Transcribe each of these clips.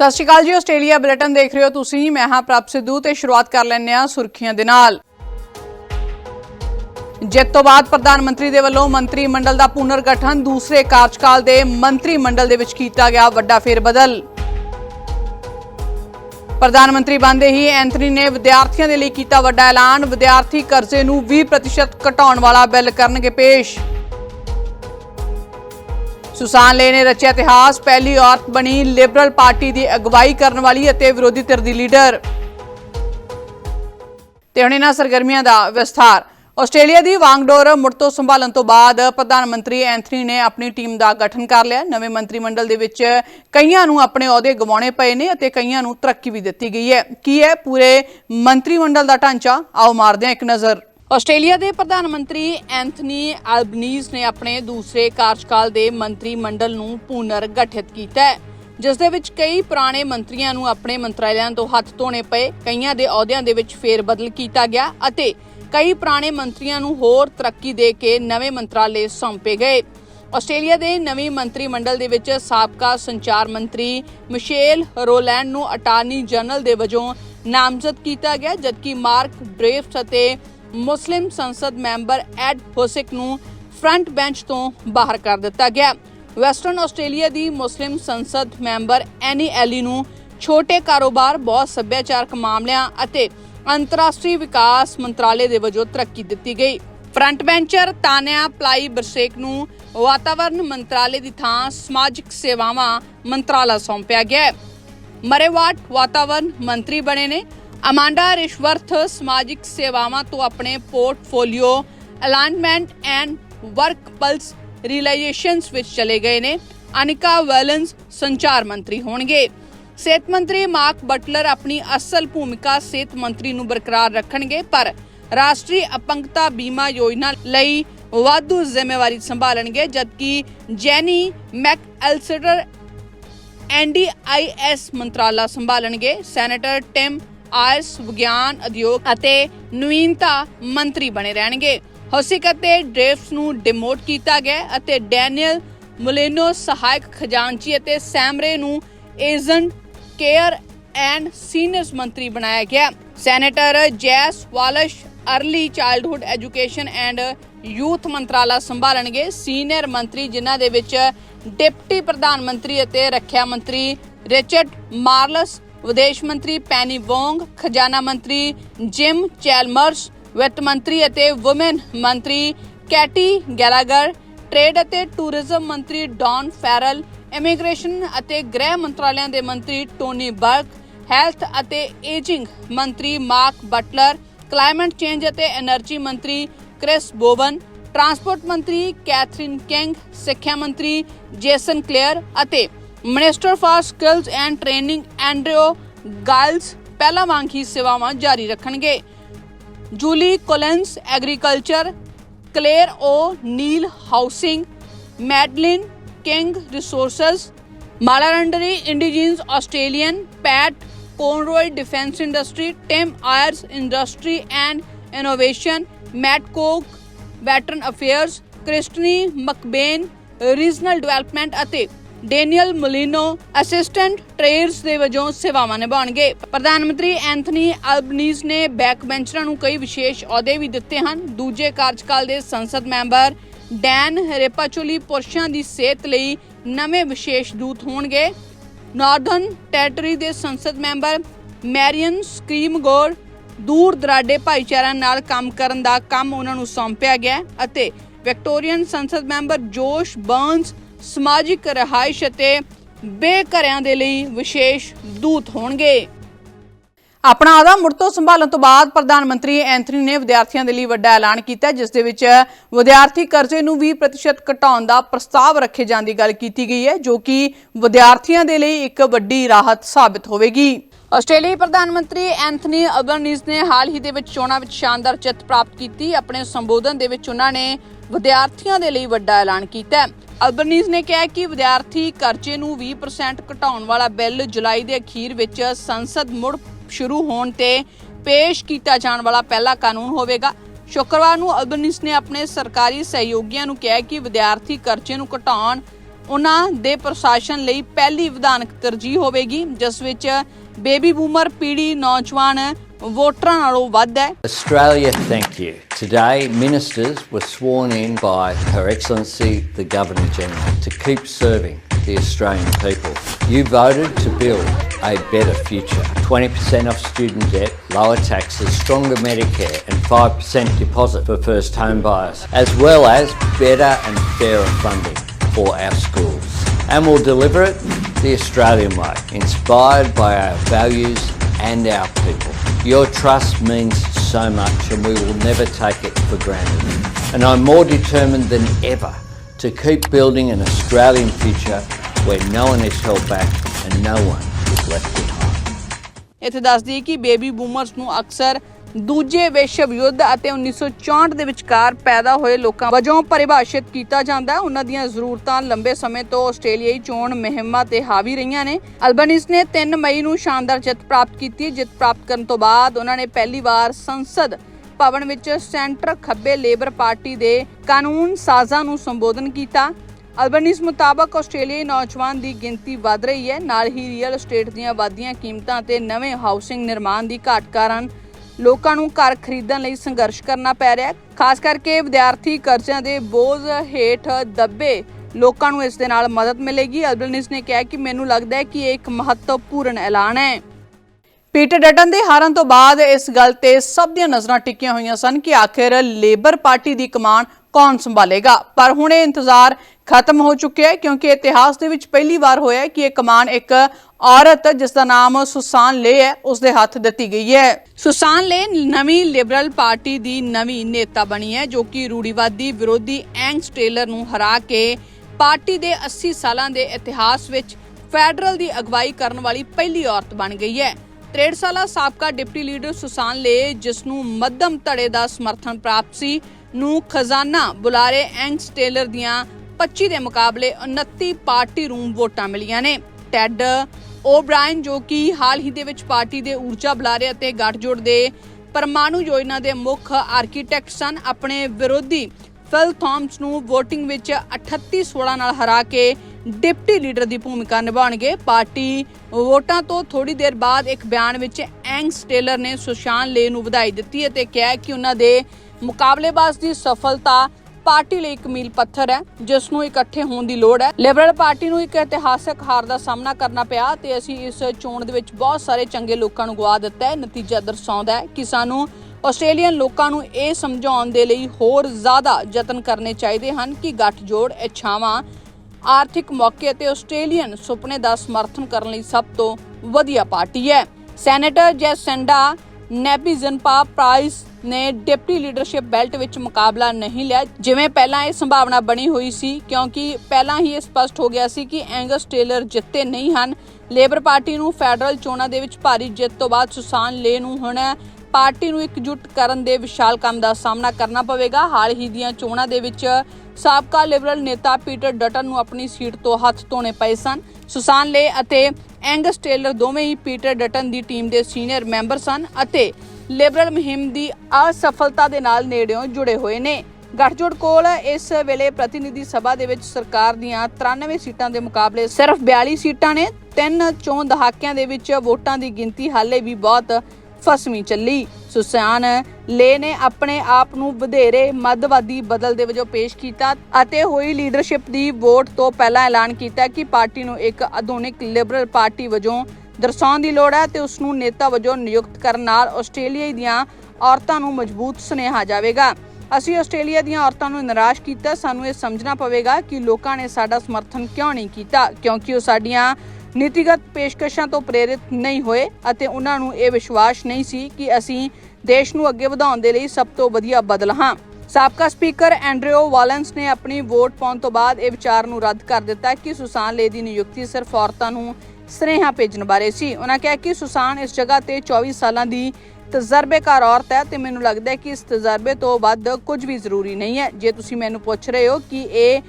ਸਤਿ ਸ਼੍ਰੀ ਅਕਾਲ ਜੀ, Australia bulletin ਦੇਖ ਰਹੇ ਹੋ ਤੁਸੀਂ। ਮੈਂ ਹਾਂ ਪ੍ਰਭ ਸਿੱਧੂ ਤੇ ਸ਼ੁਰੂਆਤ ਕਰ ਲੈਂਦੇ ਹਾਂ ਸੁਰਖੀਆਂ ਦੇ ਨਾਲ। ਜਿੱਤ ਤੋਂ ਬਾਅਦ ਪ੍ਰਧਾਨ ਮੰਤਰੀ ਦੇ ਵੱਲੋਂ ਮੰਤਰੀ ਮੰਡਲ ਦਾ ਪੁਨਰ ਗਠਨ ਦੂਸਰੇ ਕਾਰਜਕਾਲ ਦੇ ਮੰਤਰੀ ਮੰਡਲ ਦੇ ਵਿੱਚ ਕੀਤਾ ਗਿਆ ਵੱਡਾ ਫੇਰਬਦਲ। ਪ੍ਰਧਾਨ ਮੰਤਰੀ ਬਣਦੇ ਹੀ ਐਂਥਨੀ ਨੇ ਵਿਦਿਆਰਥੀਆਂ ਦੇ ਲਈ ਕੀਤਾ ਵੱਡਾ ਐਲਾਨ। ਵਿਦਿਆਰਥੀ ਕਰਜ਼ੇ ਨੂੰ 20% ਘਟਾਉਣ ਵਾਲਾ ਬਿੱਲ ਕਰਨਗੇ ਪੇਸ਼। ਸੁਸਾਨ ਲੇ ਨੇ ਰਚਿਆ ਇਤਿਹਾਸ, ਪਹਿਲੀ ਔਰਤ ਬਣੀ ਲਿਬਰਲ ਪਾਰਟੀ ਦੀ ਅਗਵਾਈ ਕਰਨ ਵਾਲੀ ਅਤੇ ਵਿਰੋਧੀ ਧਿਰ ਦੀ ਲੀਡਰ। ਤੇ ਹੁਣ ਇਹਨਾਂ ਸਰਗਰਮੀਆਂ ਦਾ ਵਿਸਥਾਰ। ਆਸਟ੍ਰੇਲੀਆ ਦੀ ਵਾਂਗਡੋਰ ਮੁੜ ਤੋਂ ਸੰਭਾਲਣ ਤੋਂ ਬਾਅਦ ਪ੍ਰਧਾਨ ਮੰਤਰੀ ਐਂਥਨੀ ਨੇ ਆਪਣੀ ਟੀਮ ਦਾ ਗਠਨ ਕਰ ਲਿਆ। ਨਵੇਂ ਮੰਤਰੀ ਮੰਡਲ ਦੇ ਵਿੱਚ ਕਈਆਂ ਨੂੰ ਆਪਣੇ ਅਹੁਦੇ ਗਵਾਉਣੇ ਪਏ ਨੇ ਅਤੇ ਕਈਆਂ ਨੂੰ ਤਰੱਕੀ ਵੀ ਦਿੱਤੀ ਗਈ ਹੈ। ਕੀ ਹੈ ਪੂਰੇ ਮੰਤਰੀ ਮੰਡਲ ਦਾ ਢਾਂਚਾ? ਆਓ ਮਾਰਦੇ ਹਾਂ ਇੱਕ ਨਜ਼ਰ। ਆਸਟ੍ਰੇਲੀਆ ਦੇ ਪ੍ਰਧਾਨ ਮੰਤਰੀ ਐਂਥਨੀ ਐਲਬਨੀਜ਼ ਨੇ ਆਪਣੇ ਦੂਸਰੇ ਕਾਰਜਕਾਲ ਦੇ ਮੰਤਰੀ ਮੰਡਲ ਨੂੰ ਪੁਨਰ ਗਠਿਤ ਕੀਤਾ ਹੈ, ਜਿਸ ਦੇ ਵਿੱਚ ਕਈ ਪੁਰਾਣੇ ਮੰਤਰੀਆਂ ਨੂੰ ਆਪਣੇ ਮੰਤਰਾਲਿਆਂ ਤੋਂ ਹੱਥ ਧੋਣੇ ਪਏ, ਕਈਆਂ ਦੇ ਅਹੁਦਿਆਂ ਦੇ ਵਿੱਚ ਫੇਰ ਬਦਲ ਕੀਤਾ ਗਿਆ ਅਤੇ ਕਈ ਪੁਰਾਣੇ ਮੰਤਰੀਆਂ ਨੂੰ ਹੋਰ ਤਰੱਕੀ ਦੇ ਕੇ ਨਵੇਂ ਮੰਤਰਾਲੇ ਸੌਂਪੇ ਗਏ। ਆਸਟ੍ਰੇਲੀਆ ਦੇ ਨਵੇਂ ਮੰਤਰੀ ਮੰਡਲ ਦੇ ਵਿੱਚ ਸਾਬਕਾ ਸੰਚਾਰ ਮੰਤਰੀ ਮਿਸ਼ੇਲ ਰੋਲੈਂਡ ਨੂੰ ਅਟਾਰਨੀ ਜਨਰਲ ਦੇ ਵਜੋਂ ਨਾਮਜ਼ਦ ਕੀਤਾ ਗਿਆ, ਜਦਕਿ ਮਾਰਕ ਡ੍ਰੇਫਟ ਅਤੇ ਮੁਸਲਿਮ ਸੰਸਦ ਮੈਂਬਰ ਐਡ ਹੋਸਿਕ ਨੂੰ ਫਰੰਟ ਬੈਂਚ ਤੋਂ ਬਾਹਰ ਕਰ ਦਿੱਤਾ ਗਿਆ। ਵੈਸਟਰਨ ਆਸਟ੍ਰੇਲੀਆ ਦੀ ਮੁਸਲਿਮ ਸੰਸਦ ਮੈਂਬਰ ਐਨੀ ਐਲੀ ਨੂੰ ਛੋਟੇ ਕਾਰੋਬਾਰ, ਬਹੁਤ ਸੱਭਿਆਚਾਰਕ ਮਾਮਲਿਆਂ ਅਤੇ ਅੰਤਰਰਾਸ਼ਟਰੀ ਵਿਕਾਸ ਮੰਤਰਾਲੇ ਦੇ ਵਜੋਂ ਤਰੱਕੀ ਦਿੱਤੀ ਗਈ। Front bencher Tanya Plibersek ਨੂੰ ਵਾਤਾਵਰਣ ਮੰਤਰਾਲੇ ਦੀ ਥਾਂ ਸਮਾਜਿਕ ਸੇਵਾਵਾਂ ਮੰਤਰਾਲਾ ਸੌਂਪਿਆ ਗਿਆ ਮਰੇਵਾਟ ਵਾਤਾਵਰਣ ਮੰਤਰੀ ਬਣੇ ਨੇ। ਅਮਾਂਡਾ ਰਿਸ਼ਵਰਥ ਸਮਾਜਿਕ ਸੇਵਾਵਾਂ ਤੋਂ ਆਪਣੇ portfolio alignment and work plus realisations ਵਿੱਚ ਚਲੇ ਗਏ ਨੇ ਅਨਿਕਾ ਵੈਲੈਂਸ ਸੰਚਾਰ ਮੰਤਰੀ ਹੋਣਗੇ ਸਿਹਤ ਮੰਤਰੀ ਮਾਰਕ ਬਟਲਰ ਆਪਣੀ ਅਸਲ ਭੂਮਿਕਾ ਸਿਹਤ ਮੰਤਰੀ ਨੂੰ ਬਰਕਰਾਰ ਰੱਖਣਗੇ ਪਰ ਰਾਸ਼ਟਰੀ ਅਪੰਗਤਾ ਬੀਮਾ ਯੋਜਨਾ ਲਈ ਵਾਧੂ ਜ਼ਿੰਮੇਵਾਰੀ ਸੰਭਾਲਣਗੇ ਜਦਕਿ ਜੈਨੀ ਮੈਕ ਐਲਸਟਰ ਐਨਡੀਆਈਐਸ ਮੰਤਰਾਲਾ ਸੰਭਾਲਣਗੇ ਸੈਨੇਟਰ ਟਿਮ ਆਇਸ ਵਿਗਿਆਨ ਉਦਯੋਗ ਅਤੇ ਨਵੀਨਤਾ ਮੰਤਰੀ ਬਣੇ ਰਹਿਣਗੇ। ਹੌਸਿਕ ਅਤੇ ਡ੍ਰੇਫਸ ਨੂੰ ਡਿਮੋਟ ਕੀਤਾ ਗਿਆ ਅਤੇ ਡੈਨੀਅਲ ਮੁਲੇਨੋ ਸਹਾਇਕ ਖਜ਼ਾਨਚੀ ਅਤੇ ਸੈਮਰੇ ਨੂੰ ਏਜੰਟ, ਕੇਅਰ ਐਂਡ ਸੀਨੀਅਰਸ ਮੰਤਰੀ ਬਣਾਇਆ ਗਿਆ senator Jess Walsh early childhood education and youth ਮੰਤਰਾਲਾ ਸੰਭਾਲਣਗੇ। ਸੀਨੀਅਰ ਮੰਤਰੀ ਜਿਨ੍ਹਾਂ ਦੇ ਵਿੱਚ ਡਿਪਟੀ ਪ੍ਰਧਾਨ ਮੰਤਰੀ ਅਤੇ ਰੱਖਿਆ ਮੰਤਰੀ ਰਿਚਰਡ ਮਾਰਲਸ ਵਿਦੇਸ਼ ਮੰਤਰੀ ਪੈਨੀ ਵੋਂਗ, ਖਜ਼ਾਨਾ ਮੰਤਰੀ ਜਿਮ ਚੈਲਮਰਸ, ਵਿੱਤ ਮੰਤਰੀ ਅਤੇ ਔਮਨ ਮੰਤਰੀ ਕੈਟੀ ਗੈਲਾਗਰ, ਟ੍ਰੇਡ ਅਤੇ ਟੂਰਿਜ਼ਮ ਮੰਤਰੀ ਡੌਨ ਫੈਰਲ, ਇਮੀਗ੍ਰੇਸ਼ਨ ਅਤੇ ਗ੍ਰਹਿ ਮੰਤਰਾਲਿਆਂ ਦੇ ਮੰਤਰੀ ਟੋਨੀ ਬਰਗ ਹੈਲਥ ਅਤੇ ਏਜਿੰਗ ਮੰਤਰੀ ਮਾਰਕ ਬਟਲਰ, ਕਲਾਈਮੇਟ ਚੇਂਜ ਅਤੇ એનર્ਜੀ ਮੰਤਰੀ ਕ੍ਰਿਸ ਬੋਵਨ, ਟਰਾਂਸਪੋਰਟ ਮੰਤਰੀ ਕੈਥਰੀਨ ਕਿੰਗ, ਸਿੱਖਿਆ ਮੰਤਰੀ ਜੇਸਨ ਕਲੇਅਰ ਅਤੇ minister for skills and training Andrew Giles ਪਹਿਲਾਂ ਵਾਂਗ ਹੀ ਸੇਵਾਵਾਂ ਜਾਰੀ ਰੱਖਣਗੇ। Julie Collins agriculture Clare O'Neil housing Madeleine King resources Malarndirri indigenous Australian Pat Conroy defence industry Tim Ayres industry and innovation Matt Keogh veteran affairs Kristy McBain regional development ਅਤੇ Daniel Mulino assistant trades ਦੇ ਵਜੋਂ ਸੇਵਾਵਾਂ ਨਿਭਾਉਣਗੇ। ਪ੍ਰਧਾਨ ਮੰਤਰੀ Anthony ਅਲਬਨੀਜ਼ ਨੇ back ਬੈਂਚਰਾਂ ਨੂੰ ਕਈ ਵਿਸ਼ੇਸ਼ ਅਹੁਦੇ ਵੀ ਦਿੱਤੇ ਹਨ। ਦੂਜੇ ਕਾਰਜਕਾਲ ਦੇ ਸੰਸਦ ਮੈਂਬਰ ਡੈਨ ਰੇਪਾਚੋਲੀ ਪੁਰਸ਼ਾਂ ਦੀ ਸਿਹਤ ਲਈ ਨਵੇਂ ਵਿਸ਼ੇਸ਼ ਦੂਤ ਹੋਣਗੇ। ਨਾਰਥਰਨ ਟੈਰੀਟਰੀ ਦੇ ਸੰਸਦ ਮੈਂਬਰ ਮੈਰੀਅਨ ਸਕਰੀਮਗੋਰ ਦੂਰ ਦਰਾਡੇ ਭਾਈਚਾਰਿਆਂ ਨਾਲ ਕੰਮ ਕਰਨ ਦਾ ਕੰਮ ਉਹਨਾਂ ਨੂੰ ਸੌਂਪਿਆ ਗਿਆ ਅਤੇ ਵਿਕਟੋਰੀਅਨ ਸੰਸਦ ਮੈਂਬਰ ਜੋਸ਼ ਬਰਨਸ ਸਮਾਜਿਕ ਰਿਹਾਇਸ਼ ਅਤੇ ਬੇਘਰਿਆਂ ਦੇ ਲਈ ਵਿਸ਼ੇਸ਼ ਦੂਤ ਹੋਣਗੇ। ਆਪਣਾ ਅਹੁਦਾ ਮੁੜ ਤੋਂ ਸੰਭਾਲਣ ਤੋਂ ਬਾਅਦ ਪ੍ਰਧਾਨ ਮੰਤਰੀ ਐਂਥਨੀ ਨੇ ਵਿਦਿਆਰਥੀਆਂ ਦੇ ਲਈ ਵੱਡਾ ਐਲਾਨ ਕੀਤਾ, ਜਿਸ ਦੇ ਵਿੱਚ ਵਿਦਿਆਰਥੀ ਕਰਜ਼ੇ ਨੂੰ 20% ਘਟਾਉਣ ਦਾ ਪ੍ਰਸਤਾਵ ਰੱਖੇ ਜਾਣ ਦੀ ਗੱਲ ਕੀਤੀ ਗਈ ਹੈ, ਜੋ ਕਿ ਵਿਦਿਆਰਥੀਆਂ ਦੇ ਲਈ ਇੱਕ ਵੱਡੀ ਰਾਹਤ ਸਾਬਤ ਹੋਵੇਗੀ। ਆਸਟ੍ਰੇਲੀਆਈ ਪ੍ਰਧਾਨ ਮੰਤਰੀ ਐਂਥਨੀ ਅਲਬਨੀਜ਼ ਨੇ ਹਾਲ ਹੀ ਦੇ ਵਿੱਚ ਚੋਣਾਂ ਵਿੱਚ ਸ਼ਾਨਦਾਰ ਜਿੱਤ ਪ੍ਰਾਪਤ ਕੀਤੀ। ਆਪਣੇ ਸੰਬੋਧਨ ਦੇ ਵਿੱਚ ਉਹਨਾਂ ਨੇ ਵਿਦਿਆਰਥੀਆਂ ਦੇ ਲਈ ਵੱਡਾ ਐਲਾਨ ਕੀਤਾ ਹੈ। ਨੇ ਕਿਹਾ ਕਿ ਵਿਦਿਆਰਥੀ ਕਰਜ਼ੇ ਨੂੰ 20% ਘਟਾਉਣ ਵਾਲਾ ਬਿੱਲ ਜੁਲਾਈ ਦੇ ਅਖੀਰ ਵਿੱਚ ਸੰਸਦ ਮੁੜ ਸ਼ੁਰੂ ਹੋਣ ਤੇ ਪੇਸ਼ ਕੀਤਾ ਜਾਣ ਵਾਲਾ ਪਹਿਲਾ ਕਾਨੂੰਨ ਹੋਵੇਗਾ। ਸ਼ੁੱਕਰਵਾਰ ਨੂੰ ਅਲਬਨੀਜ਼ ਨੇ ਆਪਣੇ ਸਰਕਾਰੀ ਸਹਿਯੋਗੀਆਂ ਨੂੰ ਕਿਹਾ ਕਿ ਵਿਦਿਆਰਥੀ ਕਰਜ਼ੇ ਨੂੰ ਘਟਾਉਣ, ਉਹਨਾਂ ਦੇ ਪ੍ਰਸ਼ਾਸਨ ਲਈ ਪਹਿਲੀ ਵਿਧਾਨਕ ਤਰਜੀਹ ਹੋਵੇਗੀ, ਜਿਸ ਵਿੱਚ ਬੇਬੀ ਬੂਮਰ ਪੀੜ੍ਹੀ ਨੌਜਵਾਨ ਵੋਟਰਾਂ ਨਾਲੋਂ ਵੱਧ ਹੈ Australia, thank you. Today, ministers were sworn in by Her Excellency the Governor General to keep serving the Australian people. You voted to build a better future. 20% off student debt, lower taxes, stronger Medicare, and 5% deposit for first home buyers, as well as better and fairer funding for our schools. And we'll deliver it the Australian way, inspired by our values and our people. Your trust means so much, and we will never take it for granted. And I'm more determined than ever to keep building an Australian future where no one is held back and no one is left behind. ਇੱਥੇ ਦੱਸਦੀ ਹੈ ਕਿ baby ਬੂਮਰਸ ਨੂੰ ਅਕਸਰ ਦੂਜੇ ਵਿਸ਼ਵ ਯੁੱਧ ਅਤੇ 1964 ਦੇ ਵਿਚਕਾਰ ਪੈਦਾ ਹੋਏ ਲੋਕਾਂ ਵਜੋਂ ਪਰਿਭਾਸ਼ਿਤ ਕੀਤਾ ਜਾਂਦਾ ਹੈ। ਉਹਨਾਂ ਦੀਆਂ ਜ਼ਰੂਰਤਾਂ ਲੰਬੇ ਸਮੇਂ ਤੋਂ ਆਸਟ੍ਰੇਲੀਆਈ ਚੋਣ ਮੁਹਿੰਮਾਂ ਤੇ ਹਾਵੀ ਰਹੀਆਂ ਨੇ। ਅਲਬਨੀਸ ਨੇ 3 ਮਈ ਨੂੰ ਸ਼ਾਨਦਾਰ ਜਿੱਤ ਪ੍ਰਾਪਤ ਕੀਤੀ। ਜਿੱਤ ਪ੍ਰਾਪਤ ਕਰਨ ਤੋਂ ਬਾਅਦ ਉਹਨਾਂ ਨੇ ਪਹਿਲੀ ਵਾਰ ਸੰਸਦ ਭਵਨ ਵਿੱਚ ਸੈਂਟਰ ਖੱਬੇ ਲੇਬਰ ਪਾਰਟੀ ਦੇ ਕਾਨੂੰਨ ਸਾਜ਼ਾਂ ਨੂੰ ਸੰਬੋਧਨ ਕੀਤਾ। ਅਲਬਨੀਸ ਮੁਤਾਬਕ ਆਸਟ੍ਰੇਲੀਆਈ ਨੌਜਵਾਨ ਦੀ ਗਿਣਤੀ ਵਧ ਰਹੀ ਹੈ। ਨਾਲ ਹੀ ਰੀਅਲ ਏਸਟੇਟ ਦੀਆਂ ਵਾਧੀਆਂ ਕੀਮਤਾਂ ਤੇ ਨਵੇਂ ਹਾਊਸਿੰਗ ਨਿਰਮਾਣ ਦੀ ਘਾਟ ਕਾਰਨ ਲੋਕਾਂ ਨੂੰ ਘਰ ਖਰੀਦਣ ਲਈ ਸੰਘਰਸ਼ ਕਰਨਾ ਪੈ ਰਿਹਾ ਹੈ। ਖਾਸ ਕਰਕੇ ਵਿਦਿਆਰਥੀ ਕਰਜ਼ਿਆਂ ਦੇ ਬੋਝ ਹੇਠ ਦੱਬੇ ਲੋਕਾਂ ਨੂੰ ਇਸ ਦੇ ਨਾਲ ਮਦਦ ਮਿਲੇਗੀ। ਅਲਬਨੀਸ ਨੇ ਕਿਹਾ ਕਿ ਮੈਨੂੰ ਲੱਗਦਾ ਹੈ ਕਿ ਇਹ ਇੱਕ ਮਹੱਤਵਪੂਰਨ ਐਲਾਨ ਹੈ। ਪੀਟਰ ਡਟਨ ਦੇ ਹਾਰਨ ਤੋਂ ਬਾਅਦ ਇਸ ਗੱਲ ਤੇ ਸਭ ਦੀਆਂ ਨਜ਼ਰਾਂ ਟਿਕੀਆਂ ਹੋਈਆਂ ਸਨ ਕਿ ਆਖਿਰ ਲੇਬਰ ਪਾਰਟੀ ਦੀ ਕਮਾਨ ਕੌਣ ਸੰਭਾਲੇਗਾ। ਪਰ ਹੁਣ ਇਹ ਇੰਤਜ਼ਾਰ ਖਤਮ ਹੋ ਚੁੱਕਿਆ ਹੈ ਕਿਉਂਕਿ ਇਤਿਹਾਸ ਦੇ ਵਿੱਚ ਪਹਿਲੀ ਵਾਰ ਹੋਇਆ ਹੈ ਕਿ ਇਹ ਕਮਾਨ ਇੱਕ ਔਰਤ, ਜਿਸ ਦਾ ਨਾਮ ਸੁਸਾਨ ਲੇ ਹੈ ਉਸ ਦੇ ਹੱਥ ਦਿੱਤੀ ਗਈ ਹੈ। ਸੁਸਾਨ ਲੇ ਨਵੀਂ ਲਿਬਰਲ ਪਾਰਟੀ ਦੀ ਨਵੀਂ ਨੇਤਾ ਬਣੀ ਹੈ, ਜੋ ਕਿ ਰੂੜੀਵਾਦੀ ਵਿਰੋਧੀ ਐਂਗਸ ਟੇਲਰ ਨੂੰ ਹਰਾ ਕੇ ਪਾਰਟੀ ਦੇ 80 ਸਾਲਾਂ ਦੇ ਇਤਿਹਾਸ ਵਿੱਚ ਫੈਡਰਲ ਦੀ ਅਗਵਾਈ ਕਰਨ ਵਾਲੀ ਪਹਿਲੀ ਔਰਤ ਬਣ ਗਈ ਹੈ। 63 ਸਾਲਾ ਸਾਬਕਾ ਡਿਪਟੀ ਲੀਡਰ ਸੁਸਾਨ ਲੇ ਜਿਸ ਨੂੰ ਮੱਧਮ ਧੜੇ ਦਾ ਸਮਰਥਨ ਪ੍ਰਾਪਤ ਸੀ, ਨੂੰ ਖਜ਼ਾਨਾ ਬੁਲਾਰੇ ਐਂਗਸ ਟੇਲਰ ਦੀਆਂ 25 ਦੇ ਮੁਕਾਬਲੇ 29 ਪਾਰਟੀ ਰੂਮ ਵੋਟਾਂ ਮਿਲੀਆਂ ਨੇ। ਟੈਡ ਓਬਰਾਇਨ ਜੋ ਕਿ ਹਾਲ ਹੀ ਦੇ ਵਿੱਚ ਪਾਰਟੀ ਦੇ ਊਰਜਾ ਬੁਲਾਰੇ ਅਤੇ ਗੱਠਜੋੜ ਦੇ ਪਰਮਾਣੂ ਯੋਜਨਾ ਦੇ ਮੁੱਖ ਆਰਕੀਟੈਕਟ ਸਨ, ਆਪਣੇ ਵਿਰੋਧੀ ਫਿਲ ਥਾਮਸ ਨੂੰ VOTING ਵਿੱਚ 38 16 ਨਾਲ ਹਰਾ ਕੇ ਡਿਪਟੀ ਲੀਡਰ ਦੀ ਭੂਮਿਕਾ ਨਿਭਾਉਣਗੇ। ਪਾਰਟੀ ਵੋਟਾਂ ਤੋਂ ਥੋੜੀ ਦੇਰ ਬਾਅਦ ਇੱਕ ਬਿਆਨ ਵਿੱਚ ਐਂਗਸ ਟੇਲਰ ਨੇ ਸੁਸ਼ਾਨ ਲੇ ਨੂੰ ਵਧਾਈ ਦਿੱਤੀ ਅਤੇ ਕਿਹਾ ਕਿ ਉਹਨਾਂ ਦੇ ਮੁਕਾਬਲੇਬਾਜ਼ ਦੀ ਸਫਲਤਾ ਪਾਰਟੀ ਲਈ ਇੱਕ ਮੀਲ ਪੱਥਰ ਹੈ, ਜਿਸ ਨੂੰ ਇਕੱਠੇ ਹੋਣ ਦੀ ਲੋੜ ਹੈ। ਲਿਬਰਲ ਪਾਰਟੀ ਨੂੰ ਇੱਕ ਇਤਿਹਾਸਕ ਹਾਰ ਦਾ ਸਾਹਮਣਾ ਕਰਨਾ ਪਿਆ ਤੇ ਅਸੀਂ ਇਸ ਚੋਣ ਦੇ ਵਿੱਚ ਬਹੁਤ ਸਾਰੇ ਚੰਗੇ ਲੋਕਾਂ ਨੂੰ ਗਵਾ ਦਿੱਤਾ ਹੈ। ਨਤੀਜਾ ਦਰਸਾਉਂਦਾ ਹੈ ਕਿ ਸਾਨੂੰ ਆਸਟ੍ਰੇਲੀਅਨ ਲੋਕਾਂ ਨੂੰ ਇਹ ਸਮਝਾਉਣ ਦੇ ਲਈ ਹੋਰ ਜ਼ਿਆਦਾ ਯਤਨ ਕਰਨੇ ਚਾਹੀਦੇ ਹਨ ਕਿ ਗੱਠਜੋੜ ਇੱਛਾਵਾਂ ਆਰਥਿਕ ਮੌਕੇ ਅਤੇ ਆਸਟ੍ਰੇਲੀਅਨ ਸੁਪਨੇ ਦਾ ਸਮਰਥਨ ਕਰਨ ਲਈ ਸਭ ਤੋਂ ਵਧੀਆ ਪਾਰਟੀ ਹੈ। ਸੈਨੇਟਰ ਜੈਸੈਂਡਾ ਨੈਪੀਜ਼ਨਪਾ ਪ੍ਰਾਈਸ ਨੇ ਡਿਪਟੀ ਲੀਡਰਸ਼ਿਪ ਬੈਲਟ ਵਿੱਚ ਮੁਕਾਬਲਾ ਨਹੀਂ ਲਿਆ, ਜਿਵੇਂ ਪਹਿਲਾਂ ਇਹ ਸੰਭਾਵਨਾ ਬਣੀ ਹੋਈ ਸੀ, ਕਿਉਂਕਿ ਪਹਿਲਾਂ ਹੀ ਇਹ ਸਪਸ਼ਟ ਹੋ ਗਿਆ ਸੀ ਕਿ ਐਂਗਸ ਟੇਲਰ ਜਿੱਤੇ ਨਹੀਂ ਹਨ। ਲੇਬਰ ਪਾਰਟੀ ਨੂੰ ਫੈਡਰਲ ਚੋਣਾਂ ਦੇ ਵਿੱਚ ਭਾਰੀ ਜਿੱਤ ਤੋਂ ਬਾਅਦ ਸੁਸਾਨ ਲੇ ਨੂੰ ਹੁਣ ਪਾਰਟੀ ਨੂੰ ਇਕਜੁੱਟ ਕਰਨ ਦੇ ਵਿਸ਼ਾਲ ਕੰਮ ਦਾ ਸਾਹਮਣਾ ਕਰਨਾ ਪਵੇਗਾ। ਹਾਲ ਹੀ ਦੀਆਂ ਚੋਣਾਂ ਦੇ ਵਿੱਚ ਸਾਬਕਾ ਲਿਬਰਲ ਨੇਤਾ ਪੀਟਰ ਡਟਨ ਨੂੰ ਆਪਣੀ ਸੀਟ ਤੋਂ ਹੱਥ ਧੋਣੇ ਪਏ ਸਨ। ਸੁਸਾਨ ਲੇ ਅਤੇ ਐਂਗਸ ਟੇਲਰ ਦੋਵੇਂ ਹੀ ਪੀਟਰ ਡਟਨ ਦੀ ਟੀਮ ਦੇ ਸੀਨੀਅਰ ਮੈਂਬਰ ਸਨ ਅਤੇ ਲਿਬਰਲ ਮੁਹਿੰਮ ਦੀ ਅਸਫਲਤਾ ਦੇ ਨਾਲ ਨੇੜਿਓਂ ਜੁੜੇ ਹੋਏ ਨੇ। ਗਠਜੋੜ ਕੋਲ ਇਸ ਵੇਲੇ ਪ੍ਰਤੀਨਿਧੀ ਸਭਾ ਦੇ ਵਿੱਚ ਸਰਕਾਰ ਦੀਆਂ 93 ਸੀਟਾਂ ਦੇ ਮੁਕਾਬਲੇ ਸਿਰਫ 42 ਸੀਟਾਂ ਨੇ। ਤਿੰਨ ਚੋਣ ਦਹਾਕਿਆਂ ਦੇ ਵਿੱਚ ਵੋਟਾਂ ਦੀ ਗਿਣਤੀ ਹਾਲੇ ਵੀ ਬਹੁਤ ਫਸਵੀਂ ਚੱਲੀ। ਸੁਸਾਨ ਲੇ ਨੇ ਆਪਣੇ ਆਪ ਨੂੰ ਵਧੇਰੇ ਮੱਧਵਾਦੀ ਬਦਲ ਦੇ ਵਜੋਂ ਪੇਸ਼ ਕੀਤਾ ਅਤੇ ਹੋਈ ਲੀਡਰਸ਼ਿਪ ਦੀ ਵੋਟ ਤੋਂ ਪਹਿਲਾਂ ਐਲਾਨ ਕੀਤਾ ਕਿ ਪਾਰਟੀ ਨੂੰ ਇੱਕ ਆਧੁਨਿਕ ਲਿਬਰਲ ਪਾਰਟੀ ਵਜੋਂ ਦਰਸਾਉਣ ਦੀ ਲੋੜ ਹੈ ਤੇ ਉਸ ਨੂੰ ਨੇਤਾ ਵਜੋਂ ਨਿਯੁਕਤ ਕਰਨ ਨਾਲ ਆਸਟ੍ਰੇਲੀਆ ਦੀਆਂ ਔਰਤਾਂ ਨੂੰ ਮਜ਼ਬੂਤ ਸੁਨੇਹਾ ਜਾਵੇਗਾ। ਅਸੀਂ ਆਸਟ੍ਰੇਲੀਆ ਦੀਆਂ ਔਰਤਾਂ ਨੂੰ ਨਿਰਾਸ਼ ਕੀਤਾ। ਸਾਨੂੰ ਇਹ ਸਮਝਣਾ ਪਵੇਗਾ ਕਿ ਲੋਕਾਂ ਨੇ ਸਾਡਾ ਸਮਰਥਨ ਕਿਉਂ ਨਹੀਂ ਕੀਤਾ, ਕਿਉਂਕਿ ਉਹ ਸਾਡੀਆਂ ਨੀਤੀਗਤ ਪੇਸ਼ਕਸ਼ਾਂ ਤੋਂ ਪ੍ਰੇਰਿਤ ਨਹੀਂ ਹੋਏ ਅਤੇ ਉਹਨਾਂ ਨੂੰ ਇਹ ਵਿਸ਼ਵਾਸ ਨਹੀਂ ਸੀ ਕਿ ਅਸੀਂ ਦੇਸ਼ ਨੂੰ ਅੱਗੇ ਵਧਾਉਣ ਦੇ ਲਈ ਸਭ ਤੋਂ ਵਧੀਆ ਬਦਲ ਹਾਂ। ਸਾਬਕਾ ਸਪੀਕਰ ਐਂਡਰਿਓ ਵਾਲੈਂਸ ਨੇ ਆਪਣੀ ਵੋਟ ਪਾਉਣ ਤੋਂ ਬਾਅਦ ਇਹ ਵਿਚਾਰ ਨੂੰ ਰੱਦ ਕਰ ਦਿੱਤਾ ਕਿ ਸੁਸਾਨ ਲੇ ਦੀ ਨਿਯੁਕਤੀ ਸਿਰਫ ਔਰਤਾਂ ਨੂੰ ਸਨੇਹਾ ਭੇਜਣ ਬਾਰੇ ਸੀ। ਉਹਨਾਂ ਕਿਹਾ ਕਿ ਸੁਸਾਨ ਇਸ ਜਗ੍ਹਾ ਤੇ 24 ਸਾਲਾਂ ਦੀ ਤਜਰਬੇਕਾਰ ਔਰਤ ਹੈ ਤੇ ਮੈਨੂੰ ਲੱਗਦਾ ਹੈ ਕਿ ਇਸ ਤਜਰਬੇ ਤੋਂ ਵੱਧ ਕੁਝ ਵੀ ਜ਼ਰੂਰੀ ਨਹੀਂ ਹੈ। ਜੇ ਤੁਸੀਂ ਮੈਨੂੰ ਪੁੱਛ ਰਹੇ ਹੋ ਕਿ ਇਹ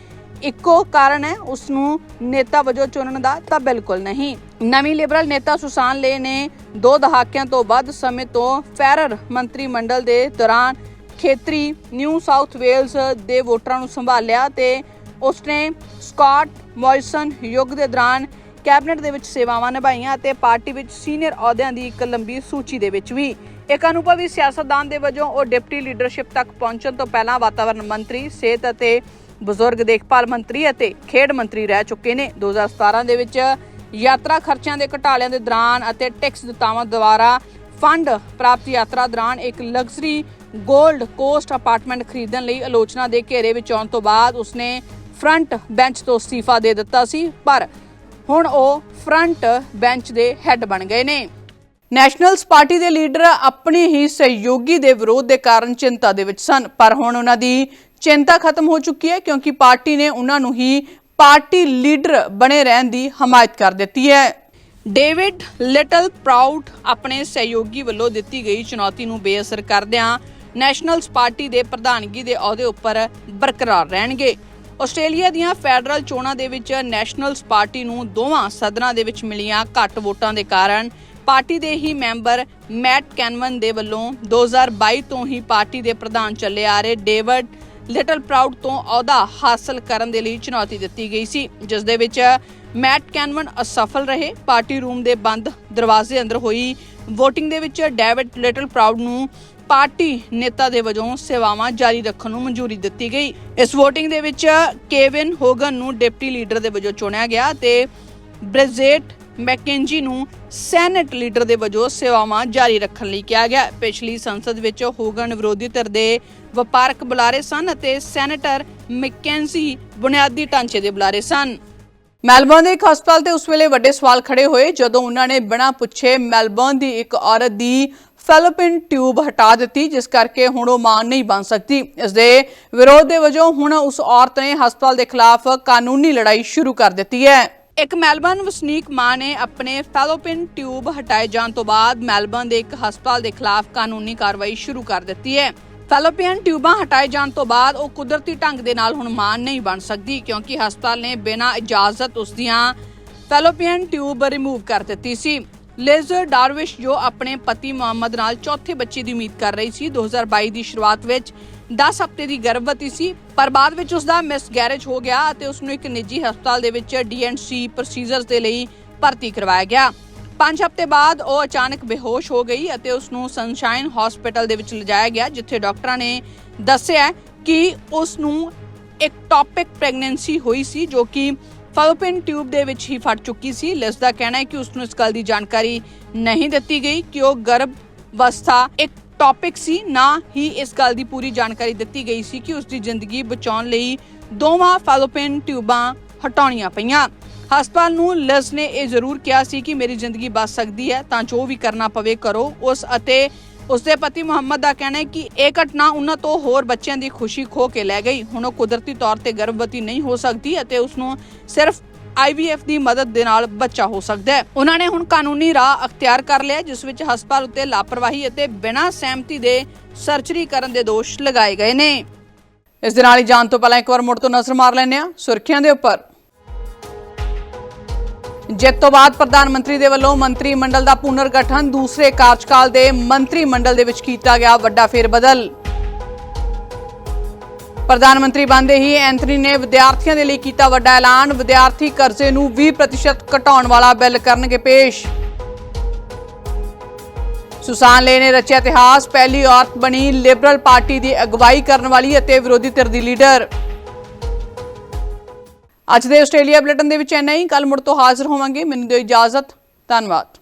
ਇੱਕੋ ਕਾਰਨ ਹੈ ਉਸ ਨੂੰ ਨੇਤਾ ਵਜੋਂ ਚੁਣਨ ਦਾ ਤਾਂ ਬਿਲਕੁਲ ਨਹੀਂ। ਨਵੀਂ ਲਿਬਰਲ ਨੇਤਾ ਸੁਸਾਨ ਲੇ ਨੇ ਦੋ ਦਹਾਕਿਆਂ ਤੋਂ ਵੱਧ ਸਮੇਂ ਤੋਂ ਫੈਰਰ ਮੰਤਰੀ ਮੰਡਲ ਦੇ ਦੌਰਾਨ ਖੇਤਰੀ ਨਿਊ ਸਾਊਥ ਵੇਲਜ਼ ਦੇ ਵੋਟਰਾਂ ਨੂੰ ਸੰਭਾਲਿਆ ਤੇ ਉਸਨੇ ਸਕਾਟ ਮੌਰਿਸਨ ਯੁੱਗ ਦੇ ਦੌਰਾਨ ਕੈਬਨਿਟ ਦੇ ਵਿੱਚ ਸੇਵਾਵਾਂ ਨਿਭਾਈਆਂ ਅਤੇ ਪਾਰਟੀ ਵਿੱਚ ਸੀਨੀਅਰ ਅਹੁਦਿਆਂ ਦੀ ਇੱਕ ਲੰਬੀ ਸੂਚੀ ਦੇ ਵਿੱਚ ਵੀ ਇੱਕ ਅਨੁਭਵੀ ਸਿਆਸਤਦਾਨ ਦੇ ਵਜੋਂ ਉਹ ਡਿਪਟੀ ਲੀਡਰਸ਼ਿਪ ਤੱਕ ਪਹੁੰਚਣ ਤੋਂ ਪਹਿਲਾਂ ਵਾਤਾਵਰਣ ਮੰਤਰੀ, ਸਿਹਤ ਅਤੇ ਬਜ਼ੁਰਗ ਦੇਖਭਾਲ ਮੰਤਰੀ ਅਤੇ ਖੇਡ ਮੰਤਰੀ ਰਹਿ ਚੁੱਕੇ ਨੇ। 2017 ਦੇ ਵਿੱਚ ਯਾਤਰਾ ਖਰਚਿਆਂ ਦੇ ਘਟਾਲਿਆਂ ਦੇ ਦੌਰਾਨ ਅਤੇ ਟੈਕਸ ਦਿੱਤਾਵਾਂ ਦੁਆਰਾ ਫੰਡ ਪ੍ਰਾਪਤ ਯਾਤਰਾ ਦੌਰਾਨ ਇੱਕ ਲਗਜ਼ਰੀ 골ਡ ਕੋਸਟ ਅਪਾਰਟਮੈਂਟ ਖਰੀਦਣ ਲਈ ਆਲੋਚਨਾ ਦੇ ਘੇਰੇ ਵਿੱਚ ਆਉਣ ਤੋਂ ਬਾਅਦ ਉਸਨੇ ਫਰੰਟ ਬੈਂਚ ਤੋਂ ਅਸਤੀਫਾ ਦੇ ਦਿੱਤਾ ਸੀ, ਪਰ ਹੁਣ ਉਹ ਫਰੰਟ ਬੈਂਚ ਦੇ ਹੈੱਡ ਬਣ ਗਏ ਨੇ। ਨੈਸ਼ਨਲਸ ਪਾਰਟੀ ਦੇ ਲੀਡਰ ਆਪਣੇ ਹੀ ਸਹਿਯੋਗੀ ਦੇ ਵਿਰੋਧ ਦੇ ਕਾਰਨ ਚਿੰਤਾ ਦੇ ਵਿੱਚ ਸਨ, ਪਰ ਹੁਣ ਉਹਨਾਂ ਦੀ ਚਿੰਤਾ ਖਤਮ ਹੋ ਚੁੱਕੀ ਹੈ ਕਿਉਂਕਿ ਪਾਰਟੀ ਨੇ ਉਹਨਾਂ ਨੂੰ ਹੀ ਪਾਰਟੀ ਲੀਡਰ ਬਣੇ ਰਹਿਣ ਦੀ ਹਮਾਇਤ ਕਰ ਦਿੱਤੀ ਹੈ। ਡੇਵਿਡ ਲਿਟਲ ਪ੍ਰਾਊਡ ਆਪਣੇ ਸਹਿਯੋਗੀ ਵੱਲੋਂ ਦਿੱਤੀ ਗਈ ਚੁਣੌਤੀ ਨੂੰ ਬੇਅਸਰ ਕਰਦਿਆਂ ਨੈਸ਼ਨਲਸ ਪਾਰਟੀ ਦੇ ਪ੍ਰਧਾਨਗੀ ਦੇ ਅਹੁਦੇ ਉੱਪਰ ਬਰਕਰਾਰ ਰਹਿਣਗੇ। ਆਸਟ੍ਰੇਲੀਆ ਦੀਆਂ ਫੈਡਰਲ ਚੋਣਾਂ ਦੇ ਵਿੱਚ ਨੈਸ਼ਨਲਸ ਪਾਰਟੀ ਨੂੰ ਦੋਵਾਂ ਸਦਨਾਂ ਦੇ ਵਿੱਚ ਮਿਲੀਆਂ ਘੱਟ ਵੋਟਾਂ ਦੇ ਕਾਰਨ ਪਾਰਟੀ ਦੇ ਹੀ ਮੈਂਬਰ ਮੈਟ ਕੈਨਵਨ ਦੇ ਵੱਲੋਂ 2022 ਤੋਂ ਹੀ ਪਾਰਟੀ ਦੇ ਪ੍ਰਧਾਨ ਚੱਲੇ ਆ ਰਹੇ ਡੇਵਿਡ ਲਿਟਲ ਪ੍ਰਾਊਡ ਤੋਂ ਅਹੁਦਾ ਹਾਸਲ ਕਰਨ ਦੇ ਲਈ ਚੁਣੌਤੀ ਦਿੱਤੀ ਗਈ ਸੀ, ਜਿਸ ਦੇ ਵਿੱਚ ਮੈਟ ਕੈਨਵਨ ਅਸਫਲ ਰਹੇ, ਪਾਰਟੀ ਰੂਮ ਦੇ ਬੰਦ ਦਰਵਾਜ਼ੇ ਅੰਦਰ ਹੋਈ। VOTING ਦੇ ਵਿੱਚ ਡੇਵਿਡ ਲਿਟਲ ਪ੍ਰਾਊਡ ਨੂੰ ਪਾਰਟੀ ਨੇਤਾ ਦੇ ਵਜੋਂ ਸੇਵਾਵਾਂ ਜਾਰੀ ਰੱਖਣ ਨੂੰ ਮਨਜ਼ੂਰੀ ਦਿੱਤੀ ਗਈ। ਇਸ VOTING ਦੇ ਵਿੱਚ ਕੇਵਿਨ ਹੋਗਨ ਨੂੰ ਡਿਪਟੀ ਲੀਡਰ ਦੇ ਵਜੋਂ ਚੁਣਿਆ ਗਿਆ ਤੇ ਬ੍ਰੈਜ਼ੇਟ ਮੈਕੇਂਜੀ ਨੂੰ ਸੈਨੇਟ ਲੀਡਰ ਦੇ ਵਜੋਂ ਸੇਵਾਵਾਂ ਜਾਰੀ ਰੱਖਣ ਲਈ ਕਿਹਾ ਗਿਆ। ਪਿਛਲੀ ਸੰਸਦ ਵਿੱਚ ਹੋਗਨ ਵਿਰੋਧੀ ਧਿਰ ਦੇ ਵਪਾਰਕ ਬੁਲਾਰੇ ਸਨ ਅਤੇ ਸੈਨੇਟਰ ਮੈਕੇਂਜੀ ਬੁਨਿਆਦੀ ਢਾਂਚੇ ਦੇ ਬੁਲਾਰੇ ਸਨ। ਮੈਲਬੌਰਨ ਦੇ ਇੱਕ ਹਸਪਤਾਲ ਤੇ ਉਸ ਵੇਲੇ ਵੱਡੇ ਸਵਾਲ ਖੜੇ ਹੋਏ, ਜਦੋਂ ਉਹਨਾਂ ਨੇ ਬਿਨਾਂ ਪੁੱਛੇ ਮੈਲਬੌਰਨ ਦੀ ਇੱਕ ਔਰਤ ਦੀ ਫੈਲੋਪਿਨ ਟਿਊਬ ਹਟਾ ਦਿੱਤੀ, ਜਿਸ ਕਰਕੇ ਹੁਣ ਉਹ ਮਾਂ ਨਹੀਂ ਬਣ ਸਕਦੀ। ਇਸ ਦੇ ਵਿਰੋਧ ਦੇ ਵਜੋਂ ਹੁਣ ਉਸ ਔਰਤ ਨੇ ਹਸਪਤਾਲ ਦੇ ਖਿਲਾਫ ਕਾਨੂੰਨੀ ਲੜਾਈ ਸ਼ੁਰੂ ਕਰ ਦਿੱਤੀ ਹੈ। ਇੱਕ ਮੈਲਬੌਰਨ ਵਸਨੀਕ ਮਾਂ ਨੇ ਆਪਣੇ ਫੈਲੋਪਿਨ ਟਿਊਬ ਹਟਾਏ ਜਾਣ ਤੋਂ ਬਾਅਦ ਮੈਲਬੌਰਨ ਦੇ ਇੱਕ ਹਸਪਤਾਲ ਦੇ ਖਿਲਾਫ ਕਾਨੂੰਨੀ ਕਾਰਵਾਈ ਸ਼ੁਰੂ ਕਰ ਦਿੱਤੀ ਹੈ। ਫੈਲੋਪੀਅਨ ਟਿਊਬਾਂ ਹਟਾਏ ਜਾਣ ਤੋਂ ਬਾਅਦ ਉਹ ਕੁਦਰਤੀ ਢੰਗ ਦੇ ਨਾਲ ਹੁਣ ਮਾਂ ਨਹੀਂ ਬਣ ਸਕਦੀ, ਕਿਉਂਕਿ ਹਸਪਤਾਲ ਨੇ ਬਿਨਾਂ ਇਜਾਜ਼ਤ ਉਸ ਦੀਆਂ ਫੈਲੋਪੀਅਨ ਟਿਊਬ ਰਿਮੂਵ ਕਰ ਦਿੱਤੀ ਸੀ। ਲੇਜ਼ਰ ਡਾਰਵਿਸ਼, ਜੋ ਆਪਣੇ ਪਤੀ ਮੁਹੰਮਦ ਨਾਲ ਚੌਥੇ ਬੱਚੇ ਦੀ ਉਮੀਦ ਕਰ ਰਹੀ ਸੀ 2022 ਦੀ ਸ਼ੁਰੂਆਤ ਵਿੱਚ 10 ਹਫ਼ਤੇ ਦੀ ਗਰਭਵਤੀ ਸੀ, ਪਰ ਬਾਅਦ ਵਿੱਚ ਉਸ ਦਾ ਮਿਸਗੈਰੇਜ ਹੋ ਗਿਆ ਅਤੇ ਉਸ ਨੂੰ ਇੱਕ ਨਿੱਜੀ ਹਸਪਤਾਲ ਦੇ ਵਿੱਚ ਡੀਐਨਸੀ ਪ੍ਰੋਸੀਜਰਸ ਦੇ ਲਈ ਭਰਤੀ ਕਰਵਾਇਆ ਗਿਆ। 5 ਹਫ਼ਤੇ ਬਾਅਦ ਉਹ ਅਚਾਨਕ ਬੇਹੋਸ਼ ਹੋ ਗਈ ਅਤੇ ਉਸ ਨੂੰ ਸਨਸ਼ਾਈਨ ਹਸਪੀਟਲ ਦੇ ਵਿੱਚ ਲਿਜਾਇਆ ਗਿਆ, ਜਿੱਥੇ ਡਾਕਟਰਾਂ ਨੇ ਦੱਸਿਆ ਕਿ ਉਸ ਨੂੰ ਇੱਕ ਟੌਪਿਕ ਪ੍ਰੈਗਨੈਂਸੀ ਹੋਈ ਸੀ, ਜੋ ਕਿ ਫੈਲੋਪਿਨ ਟਿਊਬ ਦੇ ਵਿੱਚ ਹੀ ਫਟ ਚੁੱਕੀ ਸੀ। ਲਿਸ ਦਾ ਕਹਿਣਾ ਹੈ ਕਿ ਉਸ ਨੂੰ ਇਸ ਗੱਲ ਦੀ ਜਾਣਕਾਰੀ ਨਹੀਂ ਦਿੱਤੀ ਗਈ ਕਿ ਉਹ ਗਰਭ ਅਵਸਥਾ ਇੱਕ ਟੌਪਿਕ ਸੀ, ਨਾ ਹੀ ਇਸ ਗੱਲ ਦੀ ਪੂਰੀ ਜਾਣਕਾਰੀ ਦਿੱਤੀ ਗਈ ਸੀ ਕਿ ਉਸ ਦੀ ਜ਼ਿੰਦਗੀ ਬਚਾਉਣ ਲਈ ਦੋਵਾਂ ਫੈਲੋਪਿਨ ਟਿਊਬਾਂ ਹਟਾਉਣੀਆਂ ਪਈਆਂ। ਹਸਪਤਾਲ ਨੂੰ ਲਿਸ ਨੇ ਇਹ ਜ਼ਰੂਰ ਕਿਹਾ ਸੀ ਕਿ ਮੇਰੀ ਜ਼ਿੰਦਗੀ ਬਚ ਸਕਦੀ ਹੈ, ਤਾਂ ਜੋ ਵੀ ਕਰਨਾ ਪਵੇ ਕਰੋ। ਉਸ ਅਤੇ ਉਸਦੇ ਪਤੀ ਮੁਹੰਮਦ ਦਾ ਕਹਿਣਾ ਹੈ ਕਿ ਇਹ ਘਟਨਾ ਉਹਨਾਂ ਤੋਂ ਹੋਰ ਬੱਚਿਆਂ ਦੀ ਖੁਸ਼ੀ ਖੋ ਕੇ ਲੈ ਗਈ। ਹੁਣ ਉਹ ਕੁਦਰਤੀ ਤੌਰ ਤੇ ਗਰਭਵਤੀ ਨਹੀਂ ਹੋ ਸਕਦੀ ਅਤੇ ਉਸ ਨੂੰ ਸਿਰਫ IVF ਦੀ ਮਦਦ ਦੇ ਨਾਲ ਬੱਚਾ ਹੋ ਸਕਦਾ ਹੈ। ਉਹਨਾਂ ਨੇ ਹੁਣ ਕਾਨੂੰਨੀ ਰਾਹ ਅਖਤਿਆਰ ਕਰ ਲਿਆ, ਜਿਸ ਵਿੱਚ ਹਸਪਤਾਲ ਉੱਤੇ ਲਾਪਰਵਾਹੀ ਅਤੇ ਬਿਨਾਂ ਸਹਿਮਤੀ ਦੇ ਸਰਜਰੀ ਕਰਨ ਦੇ ਦੋਸ਼ ਲਗਾਏ ਗਏ ਨੇ। ਇਸ ਦੇ ਨਾਲ ਹੀ ਜਾਣ ਤੋਂ ਪਹਿਲਾਂ ਇੱਕ ਵਾਰ ਮੁੜ ਤੋਂ ਨਜ਼ਰ ਮਾਰ ਲੈਂਦੇ ਹਾਂ। ਸੁਰਖੀਆਂ ਦੇ ਉੱਪਰ। ਜਿੱਤ ਤੋਂ ਬਾਅਦ ਪ੍ਰਧਾਨ ਮੰਤਰੀ ਦੇ ਵੱਲੋਂ ਮੰਤਰੀ ਮੰਡਲ ਦਾ ਪੁਨਰ ਗਠਨ ਦੂਸਰੇ ਕਾਰਜਕਾਲ ਦੇ ਮੰਤਰੀ ਮੰਡਲ ਦੇ ਵਿੱਚ ਕੀਤਾ ਗਿਆ ਵੱਡਾ ਫੇਰਬਦਲ। ਪ੍ਰਧਾਨ ਮੰਤਰੀ ਬਣਦੇ ਹੀ ਐਂਥਨੀ ਨੇ ਵਿਦਿਆਰਥੀਆਂ ਦੇ ਲਈ ਕੀਤਾ ਵੱਡਾ ਐਲਾਨ। ਵਿਦਿਆਰਥੀ ਕਰਜ਼ੇ ਨੂੰ 20% ਘਟਾਉਣ ਵਾਲਾ ਬਿੱਲ ਕਰਨਗੇ ਪੇਸ਼। ਸੁਸਾਨ ਲੇ ਨੇ ਰਚਿਆ ਇਤਿਹਾਸ। ਪਹਿਲੀ ਔਰਤ ਬਣੀ ਲਿਬਰਲ ਪਾਰਟੀ ਦੀ ਅਗਵਾਈ ਕਰਨ ਵਾਲੀ ਅਤੇ ਵਿਰੋਧੀ ਧਿਰ ਦੀ ਲੀਡਰ। ਅੱਜ ਦੇ ਆਸਟ੍ਰੇਲੀਆ ਬੁਲੇਟਿਨ ਦੇ ਵਿੱਚ ਇੰਨਾ ਹੀ। ਕੱਲ ਮੁੜ ਤੋਂ ਹਾਜ਼ਰ ਹੋਵਾਂਗੇ। ਮੈਨੂੰ ਦਿਓ ਇਜਾਜ਼ਤ। ਧੰਨਵਾਦ।